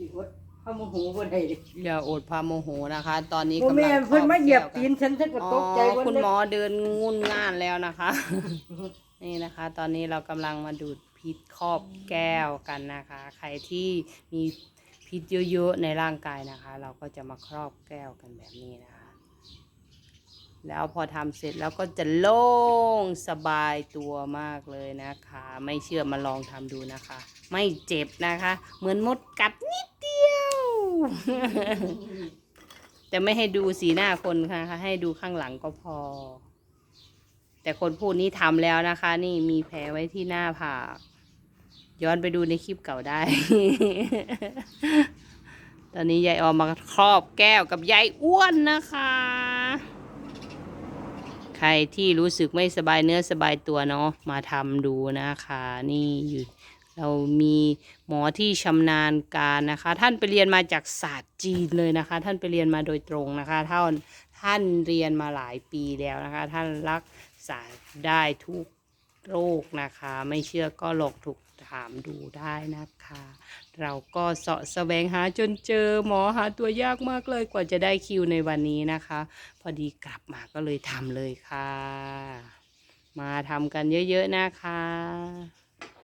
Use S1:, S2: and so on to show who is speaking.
S1: สิอดเขาโมโหบ่ได้
S2: อย่าอดความโมโหนะคะ ตอนนี้
S1: บ่
S2: กำลัง
S1: แม่นเพิ่นมาเหยียบ
S2: ครอ
S1: ตีนฉันฉันก็
S2: แก้ว
S1: ต
S2: กัน
S1: กใจ
S2: อ๋อ
S1: ว่า
S2: คุณหมอเดินงุนง่านแล้วนะคะ นี่นะคะ ตอนนี้เรากำลังมาดูดพิษครอบแก้วกันนะคะ ใครที่มีพิษเยอะๆในร่างกายนะคะ เราก็จะมาครอบแก้วกันแบบนี้นะคะ แล้วพอทำเสร็จแล้วก็จะโล่งสบายตัวมากเลยนะคะ ไม่เชื่อมาลองทำดูนะคะ ไม่เจ็บนะคะ เหมือนมดกัดนิดเดียว แต่ไม่ให้ดูสีหน้าคนค่ะให้ดูข้างหลังก็พอ แต่คนพูดนี้ทำแล้วนะคะ นี่มีแผลไว้ที่หน้าผากย้อนไปดูในคลิปเก่าได้ ตอนนี้ยายออมมาครอบแก้วกับยายอ้วนนะคะ ใครที่รู้สึกไม่สบายเนื้อสบายตัวเนาะมาทำดูนะคะ นี่อยู่เรามีหมอที่ชำนาญการนะคะ ท่านไปเรียนมาจากศาสตร์จีนเลยนะคะ ท่านไปเรียนมาโดยตรงนะคะท่านท่านเรียนมาหลายปีแล้วนะคะ ท่านรักษาได้ทุกโรคนะคะ ไม่เชื่อก็ลองถูก ถามดูได้นะคะ เราก็เสาะแสวงหาจนเจอหมอหาตัวยากมากเลยกว่าจะได้คิวในวันนี้นะคะ พอดีกลับมาก็เลยทำเลยค่ะ มาทำกันเยอะๆนะคะ